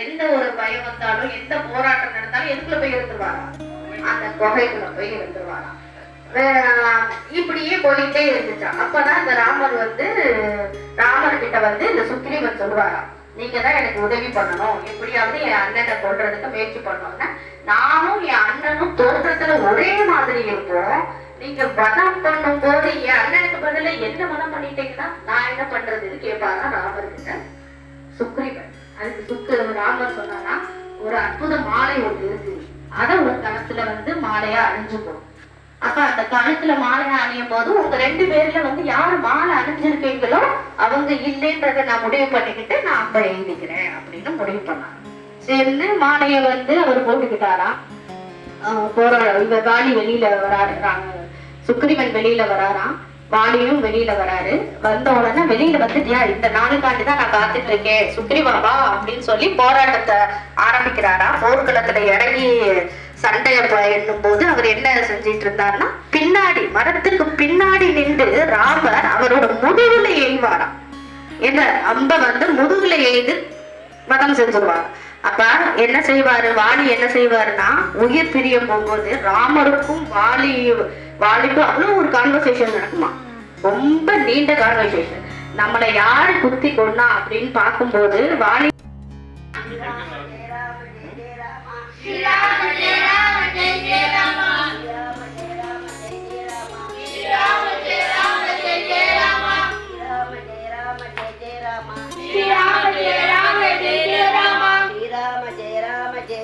எந்த ஒரு பயம் வந்தாலும் எந்த போராட்டம் நடந்தாலும் எதுக்குள்ள போய் இருந்துருவாராம் அந்த குகைக்குள்ள போய் இருந்துருவாராம் இப்படியே போயிட்டே இருந்துச்சான் அப்பதான் இந்த ராமர் வந்து ராமர் கிட்ட வந்து இந்த சுக்ரீவன் சொல்லுவாராம் நீங்க தான் எனக்கு உதவி பண்ணணும். எப்படியாவது என் அண்ணனை கொள்றதுக்கு முயற்சி பண்ணோம்னா நானும் என் அண்ணனும் தோற்றத்துல ஒரே மாதிரி இருப்போம். நீங்க வதம் பண்ணும் போது என் அண்ணனுக்கு பதில என்ன வதம் பண்ணிட்டீங்கன்னா நான் என்ன பண்றதுன்னு கேட்பாரா ராமர் கிட்ட சுக்ரீவன் அதுக்கு சுக்கு ராமர் சொன்னானா ஒரு அற்புத மாலை ஒன்று இருக்கு. அதை ஒரு கணத்துல வந்து மாலையா அணிஞ்சுக்கும் அப்ப அந்த கழுத்துல மாலையா அணியும் போது உங்க ரெண்டு பேர்ல வந்து யாரு மாலை அணிஞ்சிருக்கீங்களோ அவங்க இல்லைன்றத நான் முடிவு பண்ணிக்கிட்டு நான் அப்ப எழுதிக்கிறேன் அப்படின்னு முடிவு பண்ணாங்க. சேர்ந்து மாலையை வந்து அவர் போட்டுக்கிட்டாராம் ஆஹ் போற இவ காலி வெளியில வராரு. ராம- சுக்ரீவன் வெளியில வராராம் வாலியும் வெளியில வராரு. வந்த உடனே வெளியில வந்துட்டியா இந்த நாளுக்காண்டி தான் நான் காத்துட்டு இருக்கேன் சுக்ரீவாவா அப்படின்னு சொல்லி போராட்டத்தை ஆரம்பிக்கிறாரா? போர்க்களத்துல இறங்கி சண்டைய எண்ணும் போது அவர் என்ன செஞ்சிட்டு இருந்தாருன்னா பின்னாடி மரத்துக்கு பின்னாடி நின்று ராமர் அவரோட முதுகுல எய்வாராம். என்ன? அம்ப வந்து முதுகுல எய்து மதம் செஞ்சிருவார் அப்ப என்ன செய்வாரு வாலி என்ன செய்வாருன்னா உயிர் பிரியம் போகும்போது ராமருக்கும் வாலி வாலிக்கும் அவ்வளவு ஒரு கான்வர்சேஷன் நடக்குமா ரொம்ப நீண்ட கான்வர்சேஷன் நம்மளை யாரு குத்தி கொண்டா அப்படின்னு பார்க்கும்போது வாலி Yeah.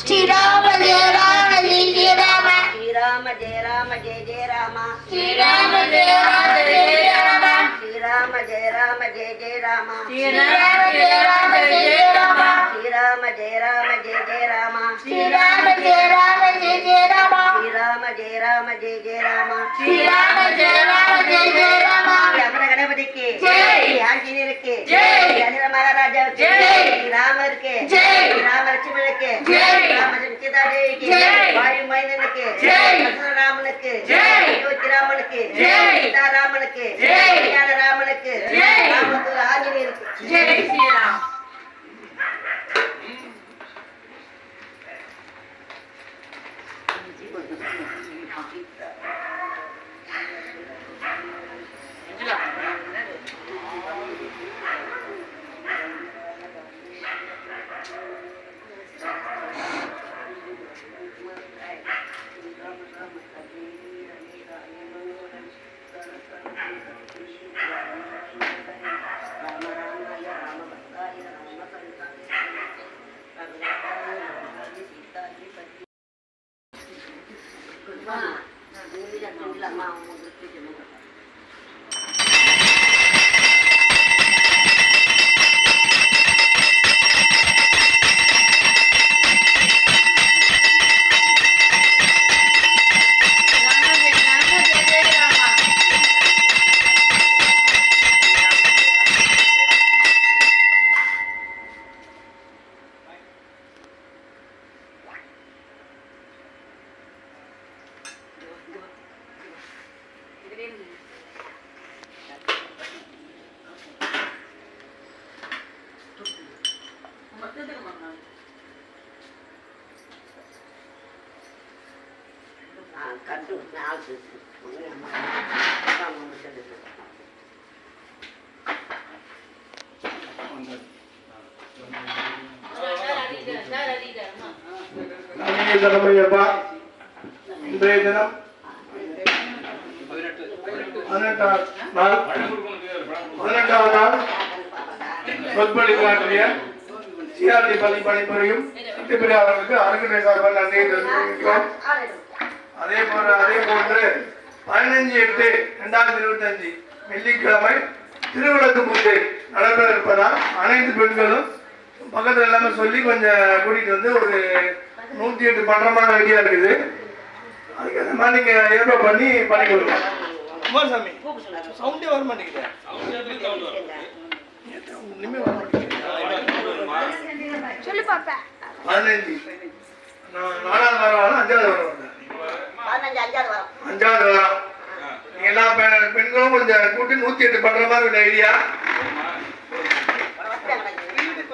श्री राम जय राम जय जय राम श्री राम जय राम जय जय राम श्री राम जय राम जय जय राम श्री राम जय राम जय जय राम श्री राम जय राम जय जय राम श्री राम जय राम जय जय राम श्री राम जय राम जय जय राम श्री राम जय राम जय जय राम श्री राम जय राम जय जय राम गणपति के जय आंजनेय के जय महाराजा जय श्री राम के जय రామునికి రామచంద్రుడికి వాయుమైనకి రామునికి అయోధ్య రామునికి సీతారామునికి కళ్యాణ 真的嘛？我都觉得。கண்டு நாள் நவீன இன்றைய தினம் பதினெட்டாம் நாள் பதினெட்டாம் நாள் சொற்பொழிவு ஆற்றிய சிஆர்டி பள்ளி பணிபுரியும் அவர்களுக்கு அருகுனை சார்பாக நன்றியை தெரிவிக்கிறோம் அதே போல அதே போன்று பதினஞ்சு எட்டு ரெண்டாயிரத்தி இருபத்தி அஞ்சு வெள்ளிக்கிழமை திருவிளக்கு பூஜை நடைபெற இருப்பதால் அனைத்து பெண்களும் பக்கத்துல எல்லாமே சொல்லி கொஞ்சம் கூட்டிட்டு வந்து ஒரு நூத்தி எட்டு பண்ற மாதிரி ஐடியா இருக்குது. அதுக்கு அந்த மாதிரி நீங்க ஏற்பாடு பண்ணி பண்ணி கொடுக்கலாம் குமாரசாமி சவுண்டே வர மாட்டேங்குது. ஒண்ணுமே வர மாட்டேங்குது. பதினஞ்சு. நாலாவது வாரம் அஞ்சாவது வாரம் அஞ்சாவது வாரம். எல்லா பெண்களும் கொஞ்சம் கூட்டி நூத்தி எட்டு பண்ற மாதிரி ஒரு ஐடியா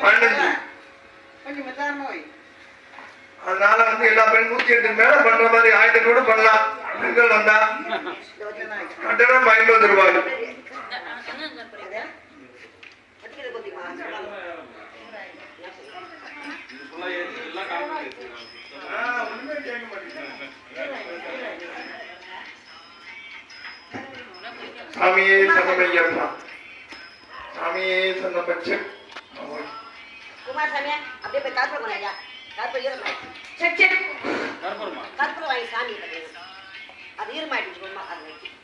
பன்னெண்டு அதனால வந்து எல்லா பெண் நூத்தி எட்டு மேல பண்ற மாதிரி ஆயிரத்தி கூட பண்ணலாம். பெண்கள் வந்தா. கட்டணம் ஐம்பது ரூபாய். சாமியே சன்னமையப்பா சாமியே சன்னபட்ச குமாரசாமி அப்படியே போய் கருப்பூரம் கொண்டு ஐயா கருப்பூரம் ஈரமாயிடுச்சு செக் செக் கருப்பூரம் வாங்கி சாமி கட்டுங்க. அது ஈரமாயிடுச்சு சும்மா அது